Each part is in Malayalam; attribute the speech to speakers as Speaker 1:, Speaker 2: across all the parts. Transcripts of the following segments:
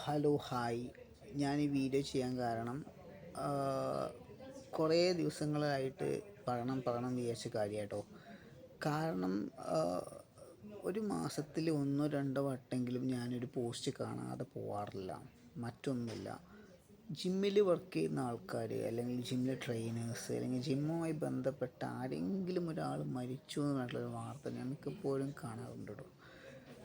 Speaker 1: Hello hi. ഞാൻ ഈ വീഡിയോ ചെയ്യാൻ കാരണം കുറേ ദിവസങ്ങളായിട്ട് പറയണം പറയണം വിചാരിച്ച കാര്യമായിട്ടോ കാരണം ഒരു മാസത്തിൽ ഒന്നോ രണ്ടോ വട്ടെങ്കിലും ഞാനൊരു പോസ്റ്റ് കാണാതെ പോവാറില്ല. മറ്റൊന്നുമില്ല. ജിമ്മിൽ വർക്ക് ചെയ്യുന്ന ആൾക്കാർ അല്ലെങ്കിൽ ജിമ്മിലെ ട്രെയിനേഴ്സ് അല്ലെങ്കിൽ ജിമ്മുമായി ബന്ധപ്പെട്ട ആരെങ്കിലും ഒരാൾ മരിച്ചു എന്ന് പറഞ്ഞിട്ടുള്ള വാർത്ത ഞാൻ മിക്കപ്പോഴും കാണാറുണ്ട്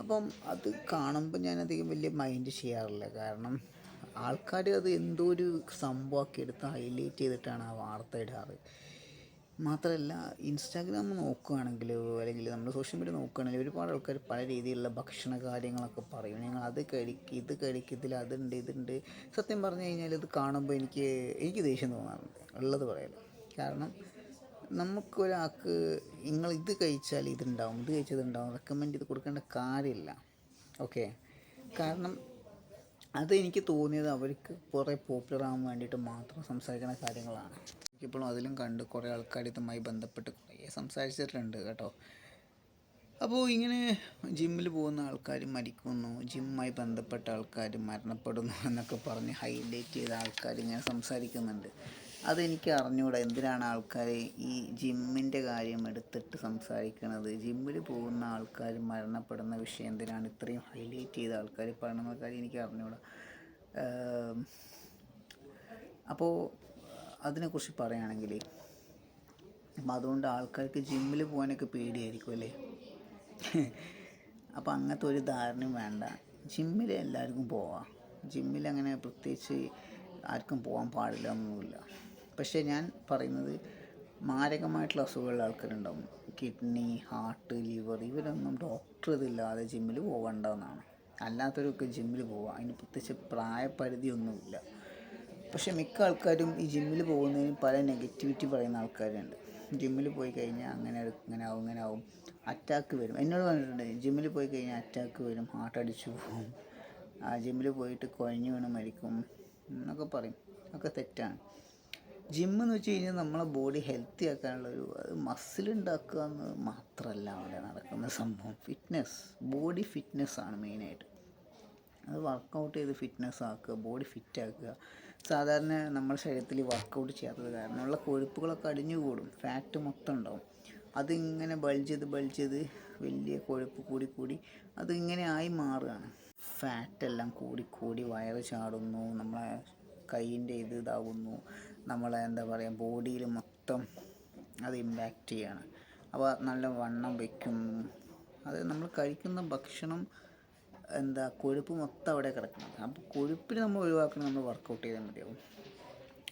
Speaker 1: അപ്പം അത് കാണുമ്പോൾ ഞാൻ ഞാനധികം വലിയ മൈൻഡ് ചെയ്യാറില്ല. കാരണം ആൾക്കാർ അത് എന്തോ ഒരു സംഭവമാക്കി എടുത്ത് ഹൈലൈറ്റ് ചെയ്തിട്ടാണ് ആ വാർത്ത ഇടാറ്. മാത്രമല്ല ഇൻസ്റ്റാഗ്രാം നോക്കുകയാണെങ്കിൽ അല്ലെങ്കിൽ നമ്മൾ സോഷ്യൽ മീഡിയ നോക്കുകയാണെങ്കിൽ ഒരുപാട് ആൾക്കാർ പല രീതിയിലുള്ള ഭക്ഷണ കാര്യങ്ങളൊക്കെ പറയും. ഞങ്ങൾ അത് കഴിക്കുക ഇത് കഴിക്കുക ഇതിൽ അതുണ്ട് ഇതുണ്ട്. സത്യം പറഞ്ഞു കഴിഞ്ഞാൽ ഇത് കാണുമ്പോൾ എനിക്ക് എനിക്ക് ദേഷ്യം തോന്നാറുണ്ട്. ഉള്ളത് പറയല. കാരണം നമുക്കൊരാൾക്ക് നിങ്ങൾ ഇത് കഴിച്ചാൽ ഇതുണ്ടാവും ഇത് കഴിച്ചത് ഉണ്ടാവും റെക്കമെൻഡ് ചെയ്ത് കൊടുക്കേണ്ട കാര്യമില്ല. ഓക്കെ കാരണം അതെനിക്ക് തോന്നിയത് അവർക്ക് കുറേ പോപ്പുലർ ആകാൻ വേണ്ടിയിട്ട് മാത്രം സംസാരിക്കുന്ന കാര്യങ്ങളാണ്. എനിക്കിപ്പോഴും അതിലും കണ്ട് കുറേ ആൾക്കാർ ഇതുമായി ബന്ധപ്പെട്ട് കുറേ സംസാരിച്ചിട്ടുണ്ട് കേട്ടോ. അപ്പോൾ ഇങ്ങനെ ജിമ്മിൽ പോകുന്ന ആൾക്കാർ മരിക്കുന്നു ജിമ്മുമായി ബന്ധപ്പെട്ട ആൾക്കാർ മരണപ്പെടുന്നു എന്നൊക്കെ പറഞ്ഞ് ഹൈലൈറ്റ് ചെയ്ത ആൾക്കാർ ഇങ്ങനെ സംസാരിക്കുന്നുണ്ട്. അതെനിക്ക് അറിഞ്ഞുകൂടാ എന്തിനാണ് ആൾക്കാർ ഈ ജിമ്മിന്റെ കാര്യം എടുത്തിട്ട് സംസാരിക്കുന്നത് ജിമ്മിൽ പോകുന്ന ആൾക്കാർ മരണപ്പെടുന്ന വിഷയം എന്തിനാണ്? ഇത്രയും ഹൈലൈറ്റ് ചെയ്ത ആൾക്കാർ പറയണമെന്ന കാര്യം എനിക്ക് അറിഞ്ഞുകൂടാ അപ്പോൾ അതിനെക്കുറിച്ച് പറയുകയാണെങ്കിൽ അപ്പം അതുകൊണ്ട് ആൾക്കാർക്ക് ജിമ്മിൽ പോകാനൊക്കെ പേടിയായിരിക്കും അല്ലേ? അപ്പോൾ അങ്ങനത്തെ ഒരു ധാരണയും വേണ്ട. ജിമ്മിൽ എല്ലാവർക്കും പോവാം. ജിമ്മിൽ അങ്ങനെ പ്രത്യേകിച്ച് ആർക്കും പോകാൻ പാടില്ല ഒന്നുമില്ല പക്ഷേ ഞാൻ പറയുന്നത് മാരകമായിട്ടുള്ള അസുഖമുള്ള ആൾക്കാരുണ്ടാവും. കിഡ്നി ഹാർട്ട് ലിവർ ഇവരൊന്നും ഡോക്ടർ ഇതില്ലാതെ ജിമ്മിൽ പോകേണ്ടതെന്നാണ് അല്ലാത്തവരൊക്കെ ജിമ്മിൽ പോവുക അതിന് പ്രത്യേകിച്ച് പ്രായപരിധിയൊന്നുമില്ല. പക്ഷേ മിക്ക ആൾക്കാരും ഈ ജിമ്മിൽ പോകുന്നതിന് പല നെഗറ്റിവിറ്റി പറയുന്ന ആൾക്കാരുണ്ട്. ജിമ്മിൽ പോയി കഴിഞ്ഞാൽ അങ്ങനെ ഇങ്ങനെ ആവും ഇങ്ങനെ ആവും. അറ്റാക്ക് വരും. എന്നോട് പറഞ്ഞിട്ടുണ്ട് ജിമ്മിൽ പോയി കഴിഞ്ഞാൽ അറ്റാക്ക് വരും ഹാർട്ട് അടിച്ചു പോകും. ആ ജിമ്മിൽ പോയിട്ട് കുഴഞ്ഞു വീണ് മരിക്കും എന്നൊക്കെ പറയും. ഒക്കെ തെറ്റാണ്. ജിമ്മ് എന്ന് വെച്ച് കഴിഞ്ഞാൽ നമ്മളെ ബോഡി ഹെൽത്തി ആക്കാനുള്ള ഒരു അത് മസിൽ ഉണ്ടാക്കുക എന്ന് മാത്രമല്ല അവിടെ നടക്കുന്ന സംഭവം. ഫിറ്റ്നസ് ബോഡി ഫിറ്റ്നസ് ആണ് മെയിനായിട്ട് അത് വർക്കൗട്ട് ചെയ്ത് ഫിറ്റ്നസ് ആക്കുക ബോഡി ഫിറ്റ് ആക്കുക. സാധാരണ നമ്മുടെ ശരീരത്തിൽ വർക്കൗട്ട് ചെയ്യാത്തത് കാരണമുള്ള കൊഴുപ്പുകളൊക്കെ അടിഞ്ഞു കൂടും. ഫാറ്റ് മൊത്തം ഉണ്ടാവും. അതിങ്ങനെ ബൾജ് ചെയ്ത് ബൾജ് ചെയ്ത് വലിയ കൊഴുപ്പ് കൂടി കൂടി അതിങ്ങനെ ആയി മാറുകയാണ്. ഫാറ്റെല്ലാം കൂടി കൂടി വയറ് ചാടുന്നു നമ്മളെ കൈയിന്റെ ഇത് ഇതാകുന്നു നമ്മളെ എന്താ പറയുക ബോഡിയിൽ മൊത്തം അത് ഇമ്പാക്റ്റ് ചെയ്യാണ്. അപ്പോൾ നല്ല വണ്ണം വയ്ക്കും അത് നമ്മൾ കഴിക്കുന്ന ഭക്ഷണം എന്താ കൊഴുപ്പ് മൊത്തം അവിടെ കിടക്കുന്നത് അപ്പോൾ കൊഴുപ്പിന് നമ്മൾ ഒഴിവാക്കണം നമ്മൾ വർക്കൗട്ട് ചെയ്താൽ മതിയാവും.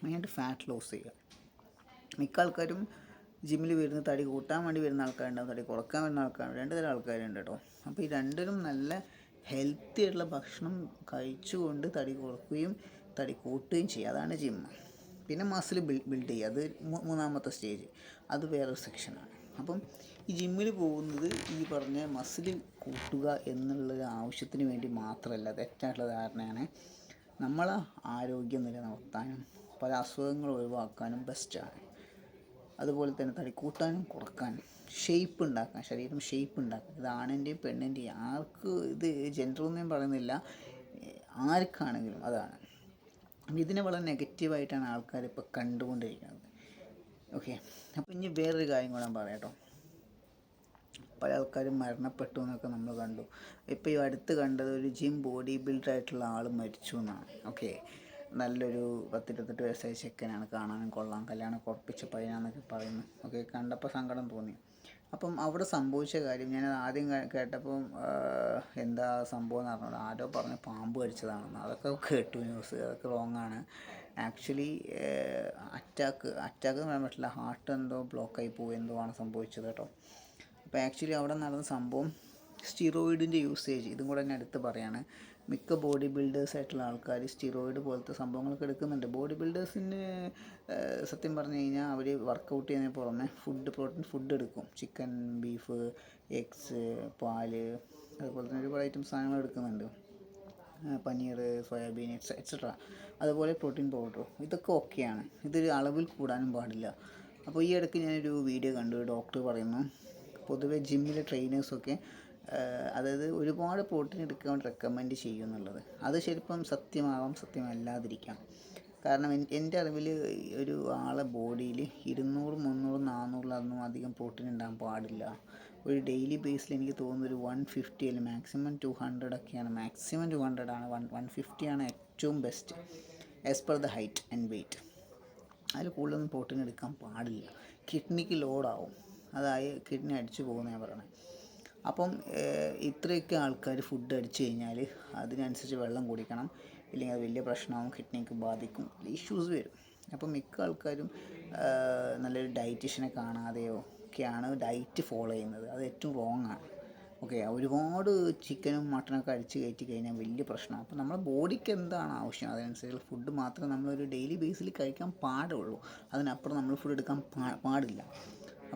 Speaker 1: മെയിനായിട്ട് ഫാറ്റ് ലോസ് ചെയ്യുക. മിക്ക ആൾക്കാരും ജിമ്മിൽ വരുന്ന തടി കൂട്ടാൻ വേണ്ടി വരുന്ന ആൾക്കാരുണ്ടാവും തടി കുറയ്ക്കാൻ വരുന്ന ആൾക്കാരുണ്ട് രണ്ട് തരം ആൾക്കാരുണ്ട് കേട്ടോ. അപ്പോൾ ഈ രണ്ടിനും നല്ല ഹെൽത്തി ആയിട്ടുള്ള ഭക്ഷണം കഴിച്ചുകൊണ്ട് തടി കുറക്കുകയും തടി കൂട്ടുകയും ചെയ്യുക. അതാണ് ജിമ്മ് പിന്നെ മസിൽ ബിൽഡ് ചെയ്യുക. അത് മൂന്നാമത്തെ സ്റ്റേജ് അത് വേറെ സെക്ഷനാണ് അപ്പം ഈ ജിമ്മിൽ പോകുന്നത് ഈ പറഞ്ഞ മസിൽ കൂട്ടുക എന്നുള്ള ആവശ്യത്തിന് വേണ്ടി മാത്രമല്ല തെറ്റായിട്ടുള്ള ധാരണയാണ്. നമ്മളെ ആരോഗ്യം നിലനിർത്താനും പല അസുഖങ്ങൾ ഒഴിവാക്കാനും ബെസ്റ്റാണ് അതുപോലെ തന്നെ തടി കൂട്ടാനും കുറക്കാനും ഷേപ്പ് ഉണ്ടാക്കാൻ ശരീരം ഷേപ്പ് ഉണ്ടാക്കാൻ. ഇത് ആണിന്റെയും പെണ്ണിന്റെയും ആർക്ക് ഇത് ജെൻഡർ ഒന്നും പറയുന്നില്ല ആർക്കാണെങ്കിലും അതാണ്. ഇതിനെ വളരെ നെഗറ്റീവായിട്ടാണ് ആൾക്കാർ ഇപ്പോൾ കണ്ടുകൊണ്ടിരിക്കുന്നത്. ഓക്കെ അപ്പോൾ ഇനി വേറൊരു കാര്യം കൂടെ ഞാൻ പറയാം കേട്ടോ പല ആൾക്കാരും മരണപ്പെട്ടു എന്നൊക്കെ നമ്മൾ കണ്ടു. ഇപ്പോൾ ഈ അടുത്ത് കണ്ടത് ഒരു ജിം ബോഡി ബിൽഡർ ആയിട്ടുള്ള ആൾ മരിച്ചു എന്നാണ്. ഓക്കെ നല്ലൊരു പത്തിരുപത്തെട്ട് വയസ്സായ ചെക്കനാണ് കാണാനും കൊള്ളാം. കല്യാണം കുറപ്പിച്ച പയ്യനാന്നൊക്കെ പറയുന്നു. ഓക്കെ കണ്ടപ്പോൾ സങ്കടം തോന്നി. അപ്പം അവിടെ സംഭവിച്ച കാര്യം ഞാൻ ആദ്യം കേട്ടപ്പം എന്താ സംഭവം എന്ന് പറഞ്ഞത് ആരോ പറഞ്ഞ് പാമ്പ് കടിച്ചതാണെന്ന്. അതൊക്കെ കേട്ടു ന്യൂസ് അതൊക്കെ റോങ് ആണ്. ആക്ച്വലി അറ്റാക്ക് അറ്റാക്ക് എന്ന് പറയാൻ പറ്റില്ല. ഹാർട്ട് എന്തോ ബ്ലോക്കായി പോയി എന്തോ ആണ് സംഭവിച്ചത് കേട്ടോ. അപ്പോൾ ആക്ച്വലി അവിടെ നടന്ന സംഭവം സ്റ്റിറോയിഡിന്റെ യൂസേജ് ഇതും കൂടെ ഞാൻ അടുത്ത് പറയാണ്. മിക്ക ബോഡി ബിൽഡേഴ്സ് ആയിട്ടുള്ള ആൾക്കാർ സ്റ്റിറോയിഡ് പോലത്തെ സംഭവങ്ങളൊക്കെ എടുക്കുന്നുണ്ട്. ബോഡി ബിൽഡേഴ്സിന് സത്യം പറഞ്ഞു കഴിഞ്ഞാൽ അവർ വർക്കൗട്ട് ചെയ്യുന്നതിന് പുറമെ ഫുഡ് പ്രോട്ടീൻ ഫുഡ് എടുക്കും. ചിക്കൻ ബീഫ് എഗ്സ് പാൽ അതുപോലെ തന്നെ ഒരുപാട് ഐറ്റം സാധനങ്ങൾ എടുക്കുന്നുണ്ട്. പനീർ സോയാബീൻ എക്സ് എക്സെട്ര അതുപോലെ പ്രോട്ടീൻ പൗഡർ ഇതൊക്കെ ഓക്കെയാണ്. ഇതൊരു അളവിൽ കൂടാനും പാടില്ല. അപ്പോൾ ഈ ഇടയ്ക്ക് ഞാനൊരു വീഡിയോ കണ്ടു. ഡോക്ടർ പറയുന്നു പൊതുവേ ജിമ്മിലെ ട്രെയിനേഴ്സൊക്കെ അതായത് ഒരുപാട് പ്രോട്ടീൻ എടുക്കാൻ റെക്കമെൻഡ് ചെയ്യും എന്നുള്ളത് അത് ശരിക്കും സത്യമാവാം സത്യമല്ലാതിരിക്കാം. കാരണം എൻ- എന്റെ അറിവിൽ ഒരു ആളെ ബോഡിയിൽ ഇരുന്നൂറ് മുന്നൂറ് നാനൂറിലൊന്നും അധികം പ്രോട്ടീൻ ഉണ്ടാകാൻ പാടില്ല. ഒരു ഡെയിലി ബേസിൽ എനിക്ക് തോന്നുന്നു ഒരു വൺ ഫിഫ്റ്റി അല്ലെങ്കിൽ മാക്സിമം ടു ഹൺഡ്രഡ് ഒക്കെയാണ്. മാക്സിമം ടു ഹൺഡ്രഡ് ആണ്. വൺ വൺ ഫിഫ്റ്റിയാണ് ഏറ്റവും best as per the height and weight അതിൽ കൂടുതലൊന്നും പ്രോട്ടീൻ എടുക്കാൻ പാടില്ല. കിഡ്നിക്ക് ലോഡാവും അതായത് കിഡ്നി അടിച്ചു പോകുന്ന ഞാൻ പറയണത് അപ്പം ഇത്രയൊക്കെ ആൾക്കാർ ഫുഡ് അടിച്ചു കഴിഞ്ഞാൽ അതിനനുസരിച്ച് വെള്ളം കുടിക്കണം. ഇല്ലെങ്കിൽ അത് വലിയ പ്രശ്നമാകും കിഡ്നിക്ക് ബാധിക്കും ഇഷ്യൂസ് വരും. അപ്പം മിക്ക ആൾക്കാരും നല്ലൊരു ഡയറ്റീഷ്യനെ കാണാതെയോ ഒക്കെയാണ് ഡയറ്റ് ഫോളോ ചെയ്യുന്നത്. അത് ഏറ്റവും റോങ് ആണ്. ഓക്കെ ഒരുപാട് ചിക്കനും മട്ടനൊക്കെ അടിച്ച് കയറ്റി കഴിഞ്ഞാൽ വലിയ പ്രശ്നമാണ് അപ്പോൾ നമ്മുടെ ബോഡിക്ക് എന്താണ് ആവശ്യം? അതിനനുസരിച്ചുള്ള ഫുഡ് മാത്രമേ നമ്മളൊരു ഡെയിലി ബേസിൽ കഴിക്കാൻ പാടുള്ളൂ. അതിനപ്പുറം നമ്മൾ ഫുഡ് എടുക്കാൻ പാടില്ല.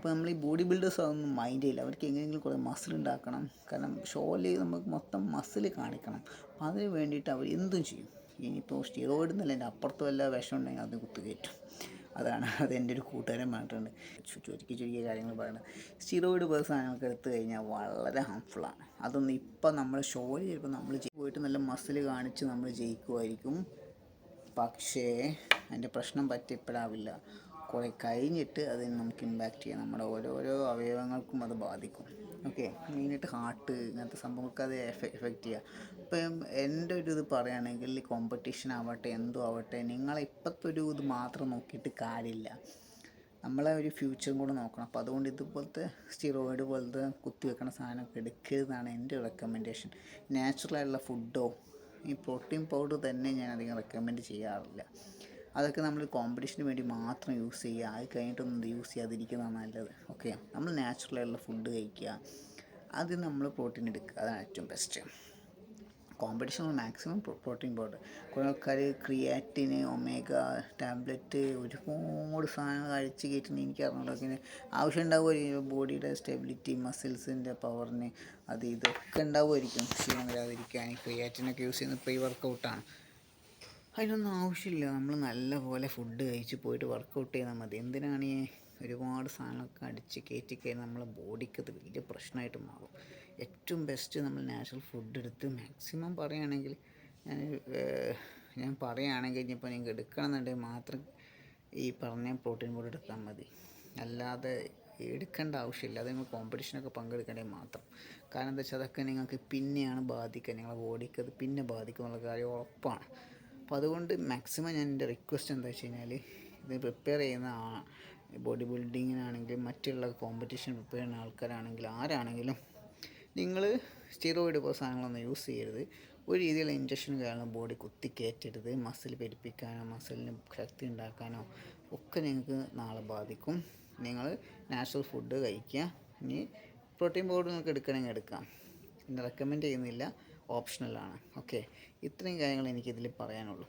Speaker 1: അപ്പോൾ നമ്മൾ ഈ ബോഡി ബിൽഡേഴ്സ് അതൊന്നും മൈൻഡ് ചെയ്യില്ല. അവർക്ക് എങ്ങനെയെങ്കിലും കുറേ മസിൽ ഉണ്ടാക്കണം. കാരണം ഷോയിൽ നമുക്ക് മൊത്തം മസിൽ കാണിക്കണം. അപ്പോൾ അതിന് വേണ്ടിയിട്ട് അവർ എന്തും ചെയ്യും. ഇനിയിപ്പോൾ സ്റ്റിറോയിഡ് എന്നല്ല എന്റെ അപ്പുറത്ത് വല്ല വിഷം ഉണ്ടെങ്കിൽ അത് കുത്തുകയറ്റും. അതാണ് അത് എന്റെ ഒരു കൂട്ടുകാരൻ പറഞ്ഞിട്ടുണ്ട്. ചുരുക്കി ചുരുക്കിയ കാര്യങ്ങൾ പറയുന്നത്. സ്റ്റിറോയിഡ് പേഴ്സാണ് നമുക്ക് എടുത്തു കഴിഞ്ഞാൽ വളരെ ഹാംഫുള്ളാണ് അതൊന്നും ഇപ്പം നമ്മൾ ഷോയിൽ ചിലപ്പോൾ നമ്മൾ പോയിട്ട് നല്ല മസിൽ കാണിച്ച് നമ്മൾ ജയിക്കുമായിരിക്കും പക്ഷേ അതിന്റെ പ്രശ്നം പറ്റിപ്പെടാവില്ല. കുറേ കഴിഞ്ഞിട്ട് അതിന് നമുക്ക് ഇമ്പാക്റ്റ് ചെയ്യാം നമ്മുടെ ഓരോരോ അവയവങ്ങൾക്കും അത് ബാധിക്കും. ഓക്കെ മെയിനായിട്ട് ഹാർട്ട് ഇങ്ങനത്തെ സംഭവങ്ങൾക്ക് അത് എഫക്റ്റ് ചെയ്യുക ഇപ്പം എന്റെ ഒരു ഇത് പറയുകയാണെങ്കിൽ കോമ്പറ്റീഷൻ ആവട്ടെ എന്തോ ആവട്ടെ നിങ്ങളെ ഇപ്പോഴത്തെ ഒരു ഇത് മാത്രം നോക്കിയിട്ട് കാര്യമില്ല. നമ്മളെ ഒരു ഫ്യൂച്ചറും കൂടെ നോക്കണം. അപ്പോൾ അതുകൊണ്ട് ഇതുപോലത്തെ സ്റ്റിറോയിഡ് പോലത്തെ കുത്തിവെക്കണ സാധനമൊക്കെ എടുക്കരുതെന്നാണ് എന്റെ റെക്കമെൻഡേഷൻ നാച്ചുറലായിട്ടുള്ള ഫുഡോ ഈ പ്രോട്ടീൻ പൗഡർ തന്നെ ഞാൻ അധികം റെക്കമെൻഡ് ചെയ്യാറില്ല. അതൊക്കെ നമ്മൾ കോമ്പറ്റീഷന് വേണ്ടി മാത്രം യൂസ് ചെയ്യുക. അത് കഴിഞ്ഞിട്ടൊന്നും യൂസ് ചെയ്യാതിരിക്കുന്നതാണ് നല്ലത്. ഓക്കെ നമ്മൾ നാച്ചുറലായിട്ടുള്ള ഫുഡ് കഴിക്കുക. അത് നമ്മൾ പ്രോട്ടീൻ എടുക്കുക. അതാണ് ഏറ്റവും best competition maximum protein powder കുറേ ആൾക്കാർ ക്രിയാറ്റിന് ഒമേഗ ടാബ്ലറ്റ് ഒരുപാട് സാധനങ്ങൾ കഴിച്ച് കയറ്റുന്ന എനിക്ക് അറിഞ്ഞൂടാ. പിന്നെ ആവശ്യം ഉണ്ടാവുമായിരിക്കും. ബോഡിയുടെ സ്റ്റെബിലിറ്റി മസിൽസിന്റെ പവറിന് അത് ഇതൊക്കെ ഉണ്ടാവുമായിരിക്കും. ക്ഷീണം വരാതിരിക്കാൻ ക്രിയാറ്റിനൊക്കെ യൂസ് ചെയ്യുന്നത് പ്രീ വർക്കൗട്ടാണ് അതിനൊന്നും ആവശ്യമില്ല. നമ്മൾ നല്ലപോലെ ഫുഡ് കഴിച്ച് പോയിട്ട് വർക്കൗട്ട് ചെയ്താൽ മതി. എന്തിനാണ് ഈ ഒരുപാട് സാധനങ്ങളൊക്കെ അടിച്ച് കയറ്റി കഴിഞ്ഞാൽ നമ്മളെ ബോഡിക്ക് അത് വലിയ പ്രശ്നമായിട്ട് മാറും. ഏറ്റവും ബെസ്റ്റ് നമ്മൾ നാച്ചുറൽ ഫുഡ് എടുത്ത് മാക്സിമം പറയുകയാണെങ്കിൽ ഞാൻ ഞാൻ പറയുകയാണെങ്കിൽ ഇനിയിപ്പോൾ നിങ്ങൾക്ക് എടുക്കണമെന്നുണ്ടെങ്കിൽ മാത്രം ഈ പറഞ്ഞ പ്രോട്ടീൻ പൗഡർ എടുത്താൽ മതി. അല്ലാതെ എടുക്കേണ്ട ആവശ്യമില്ല. അത് നിങ്ങൾ കോമ്പറ്റീഷനൊക്കെ പങ്കെടുക്കേണ്ടത് മാത്രം. കാരണം എന്താ വെച്ചാൽ അതൊക്കെ നിങ്ങൾക്ക് പിന്നെയാണ് ബാധിക്കുക. നിങ്ങളെ ബോഡിക്ക് അത് പിന്നെ ബാധിക്കും എന്നുള്ള കാര്യം ഉറപ്പാണ്. അപ്പോൾ അതുകൊണ്ട് മാക്സിമം ഞാൻ എന്റെ റിക്വസ്റ്റ് എന്താ വെച്ച് കഴിഞ്ഞാൽ ഇത് പ്രിപ്പയർ ചെയ്യുന്ന ബോഡി ബിൽഡിങ്ങിനാണെങ്കിലും മറ്റുള്ള കോമ്പറ്റീഷൻ പ്രിപ്പയർ ചെയ്യുന്ന ആൾക്കാരാണെങ്കിലും ആരാണെങ്കിലും നിങ്ങൾ സ്റ്റിറോയിഡ് പോലെ സാധനങ്ങളൊന്നും യൂസ് ചെയ്യരുത്. ഒരു രീതിയിലുള്ള ഇഞ്ചക്ഷൻ കാരണം ബോഡി കുത്തി കയറ്റരുത്. മസിൽ പെരുപ്പിക്കാനോ മസിലിന് ശക്തി ഉണ്ടാക്കാനോ ഒക്കെ നിങ്ങൾക്ക് നാളെ ബാധിക്കും. നിങ്ങൾ നാച്ചുറൽ ഫുഡ് കഴിക്കുക. ഇനി പ്രോട്ടീൻ പൗഡർ നിങ്ങൾക്ക് എടുക്കണമെങ്കിൽ എടുക്കാം. റെക്കമെൻഡ് ചെയ്യുന്നില്ല. ഓപ്ഷണലാണ്. ഓക്കെ. ഇത്രയും കാര്യങ്ങൾ എനിക്കിതിൽ പറയാനുള്ളൂ.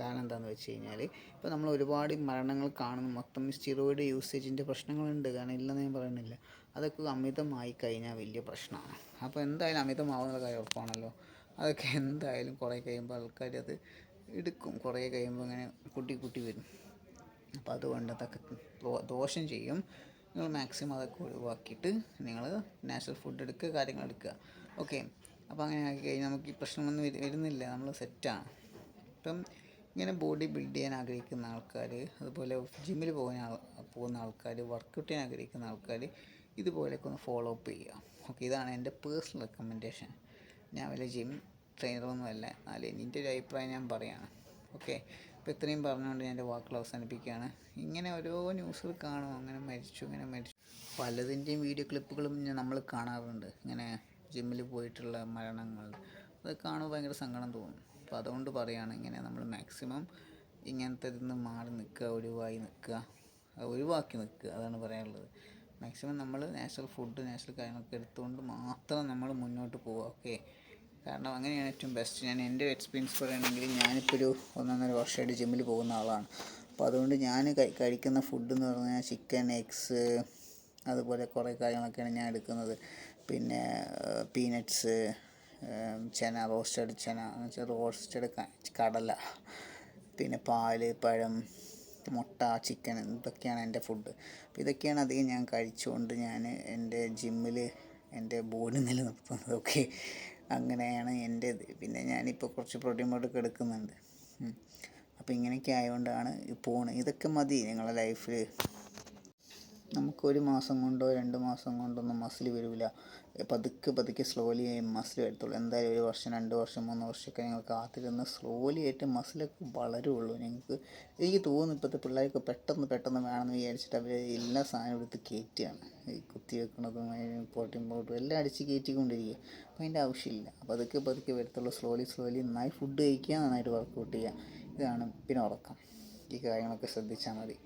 Speaker 1: കാരണം എന്താണെന്ന് വെച്ച് കഴിഞ്ഞാൽ ഇപ്പോൾ നമ്മൾ ഒരുപാട് മരണങ്ങൾ കാണുന്നു. മൊത്തം സ്റ്റിറോയിഡ് യൂസേജിന്റെ പ്രശ്നങ്ങളുണ്ട്. കാരണം ഇല്ലെന്ന് ഞാൻ പറയുന്നില്ല. അതൊക്കെ അമിതമായി കഴിഞ്ഞാൽ വലിയ പ്രശ്നമാണ്. അപ്പോൾ എന്തായാലും അമിതമാവുന്ന കാര്യം ഉറപ്പാണല്ലോ. അതൊക്കെ എന്തായാലും കുറേ കഴിയുമ്പോൾ ആൾക്കാർ അത് എടുക്കും. കുറേ കഴിയുമ്പോൾ ഇങ്ങനെ കുട്ടി കുട്ടി വരും. അപ്പോൾ അതുകൊണ്ട് അതൊക്കെ ദോഷം ചെയ്യും. നിങ്ങൾ മാക്സിമം അതൊക്കെ ഒഴിവാക്കിയിട്ട് നിങ്ങൾ നാച്ചുറൽ ഫുഡ് എടുക്കുക കാര്യങ്ങൾ എടുക്കുക. ഓക്കെ. അപ്പോൾ അങ്ങനെ ആക്കി കഴിഞ്ഞാൽ നമുക്ക് ഈ പ്രശ്നമൊന്നും വരു- വരുന്നില്ല. നമ്മൾ സെറ്റാണ് ഇപ്പം ഇങ്ങനെ ബോഡി ബിൽഡ് ചെയ്യാൻ ആഗ്രഹിക്കുന്ന ആൾക്കാർ അതുപോലെ ജിമ്മിൽ പോകുന്ന ആൾ പോകുന്ന ആൾക്കാർ വർക്കൗട്ട് ചെയ്യാൻ ആഗ്രഹിക്കുന്ന ആൾക്കാർ ഇതുപോലെയൊക്കെ ഒന്ന് ഫോളോ അപ്പ് ചെയ്യുക. ഓക്കെ ഇതാണ് എന്റെ പേഴ്സണൽ റെക്കമെൻഡേഷൻ ഞാൻ വലിയ ജിം ട്രെയിനറൊന്നുമല്ല എന്നാലും എന്റെ ഒരു അഭിപ്രായം ഞാൻ പറയുകയാണ് ഓക്കെ അപ്പോൾ ഇത്രയും പറഞ്ഞുകൊണ്ട് ഞാൻ എന്റെ വാക്കുകൾ അവസാനിപ്പിക്കുകയാണ്. ഇങ്ങനെ ഓരോ ന്യൂസുകൾ കാണും. അങ്ങനെ മരിച്ചു ഇങ്ങനെ മരിച്ചു. പലതിന്റെയും വീഡിയോ ക്ലിപ്പുകളും നമ്മൾ കാണാറുണ്ട്. ഇങ്ങനെ ജിമ്മിൽ പോയിട്ടുള്ള മരണങ്ങൾ അത് കാണുമ്പോൾ ഭയങ്കര സങ്കടം തോന്നും. അപ്പോൾ അതുകൊണ്ട് പറയുകയാണ് ഇങ്ങനെ നമ്മൾ മാക്സിമം ഇങ്ങനത്തെ ഇതിൽ നിന്ന് മാറി നിൽക്കുക ഒഴിവായി നിൽക്കുക ഒഴിവാക്കി നിൽക്കുക അതാണ് പറയാനുള്ളത്. മാക്സിമം നമ്മൾ നാച്ചുറൽ ഫുഡ് നാച്ചുറൽ കാര്യങ്ങളൊക്കെ എടുത്തുകൊണ്ട് മാത്രം നമ്മൾ മുന്നോട്ട് പോവുക ഓക്കെ കാരണം അങ്ങനെയാണ് ഏറ്റവും ബെസ്റ്റ് ഞാൻ എന്റെ എക്സ്പീരിയൻസ് പറയുകയാണെങ്കിൽ ഞാനിപ്പോൾ ഒരു ഒന്നൊന്നര വർഷമായിട്ട് ജിമ്മിൽ പോകുന്ന ആളാണ്. അപ്പോൾ അതുകൊണ്ട് ഞാൻ കഴിക്കുന്ന ഫുഡ് എന്ന് പറഞ്ഞാൽ ചിക്കൻ എഗ്സ് അതുപോലെ കുറേ കാര്യങ്ങളൊക്കെയാണ് ഞാൻ എടുക്കുന്നത്. പിന്നെ പീനട്സ് ചെന റോസ്റ്റഡ് ചെന എന്ന് വെച്ചാൽ റോസ്റ്റഡ് കടല പിന്നെ പാൽ പഴം മുട്ട ചിക്കൻ ഇതൊക്കെയാണ് എന്റെ ഫുഡ്. അപ്പോൾ ഇതൊക്കെയാണ് അധികം ഞാൻ കഴിച്ചുകൊണ്ട് ഞാൻ എന്റെ ജിമ്മിൽ എന്റെ ബോഡി നിലനിർത്തുന്നതൊക്കെ അങ്ങനെയാണ് എന്റെ ഇത്. പിന്നെ ഞാനിപ്പോൾ കുറച്ച് പ്രോട്ടീൻ പൗഡറൊക്കെ എടുക്കുന്നുണ്ട്. അപ്പോൾ ഇങ്ങനെയൊക്കെ ആയതുകൊണ്ടാണ് പോണ്. ഇതൊക്കെ മതി നിങ്ങളുടെ ലൈഫിൽ നമുക്കൊരു മാസം കൊണ്ടോ രണ്ട് മാസം കൊണ്ടൊന്നും മസിൽ വരില്ല പതുക്കെ പതുക്കെ സ്ലോലി ആയി മസിൽ വരത്തുള്ളൂ. എന്തായാലും ഒരു വർഷം രണ്ട് വർഷം മൂന്ന് വർഷമൊക്കെ ഞങ്ങൾ കാത്തിരുന്ന് സ്ലോലി ആയിട്ട് മസിലൊക്കെ വളരുള്ളൂ ഞങ്ങൾക്ക്. എനിക്ക് തോന്നുന്നു ഇപ്പോഴത്തെ പിള്ളേർക്ക് പെട്ടെന്ന് പെട്ടെന്ന് വേണമെന്ന് വിചാരിച്ചിട്ട് അവർ എല്ലാ സാധനവും എടുത്ത് കയറ്റുകയാണ്. ഈ കുത്തി വെക്കുന്നതും പ്രോട്ടീൻ പൗഡറും എല്ലാം അടിച്ച് കയറ്റിക്കൊണ്ടിരിക്കുക. അപ്പോൾ അതിന്റെ ആവശ്യമില്ല. പതുക്കെ പതുക്കെ വരത്തുള്ളൂ. സ്ലോലി സ്ലോലി നന്നായി ഫുഡ് കഴിക്കുക നന്നായിട്ട് വർക്കൗട്ട് ചെയ്യുക. ഇതാണ് പിന്നെ ഉറക്കം. ഈ കാര്യങ്ങളൊക്കെ ശ്രദ്ധിച്ചാൽ മതി.